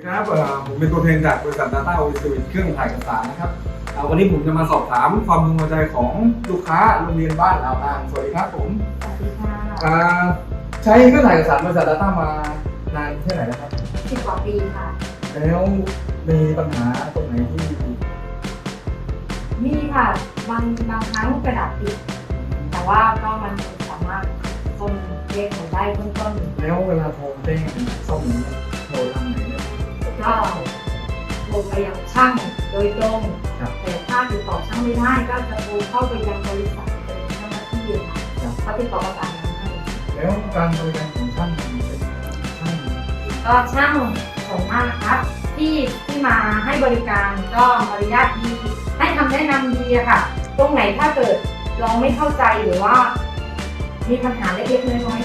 สวัสดีครับเอ่อผมเป็นตัวแทนจากบริษัท Data o s e r v i c e เครื่องถ่ายเอกสารนะครับเอ่อวันนี้ผมจะมาสอบถามความพึงพอใจของลูกค้าโรงเรียนบ้านอ่าวนางสวัสดีครับผมสวัสดีค่ะอ่าใช้เครื่องถ่ายเอกสารบริษัท Data มานานแค่ไหนแล้วครับสิบกว่าปีค่ะ แล้วมีปัญหาตรงไหนที่มีค่ะบางบางครั้งกระดาษติดแต่ว่าก็มันสามารถต้นเลขของได้เบื้องต้นแล้วเวลาโทรแจ้งซ่อมนี้โทรทาง รไปยังช่างโดยตรงครับแต่ถ้าติดต่อช่างไม่ได้ก็จะโทรเข้าไปยังบริษัทเป็นเจ้าหน้าที่ค่ะครับ เขาติดต่อประสานงานให้ แล้วการบริการของช่างเป็นช่างก็ช่างส่วนมากนะครับ ที่ที่มาให้บริการก็มารยาทดีให้คำแนะนำดีอะค่ะ ตรงไหนถ้าเกิดเราไม่เข้าใจหรือว่า มีปัญหาเล็กๆน้อย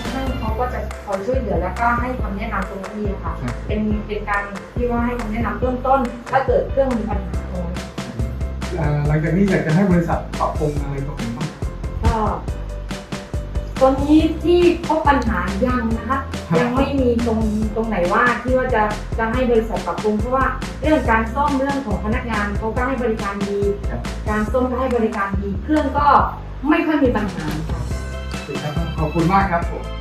คอยช่วยเหลือแล้วก็ให้คำแนะนำตรงนี้ค่ะครับเป็นเป็นการที่ว่าให้คำแนะนำเบื้องต้น ถ้าเกิดเครื่องมีปัญหาตรงนี้อ่าหลังจากนี้อยากจะให้บริษัทปรับปรุงอะไรตรงไหนบ้างก็ตัวนี้ที่พบปัญหายังนะคะครับยังไม่มีตรงตรงไหนว่าที่ว่าจะจะให้บริษัทปรับปรุงเพราะว่าเรื่องการซ่อมเรื่องของพนักงานเขาก็ให้บริการดีครับการซ่อมก็ให้บริการดี เครื่องก็ไม่ค่อยมีปัญหาค่ะขอบคุณมากครับผม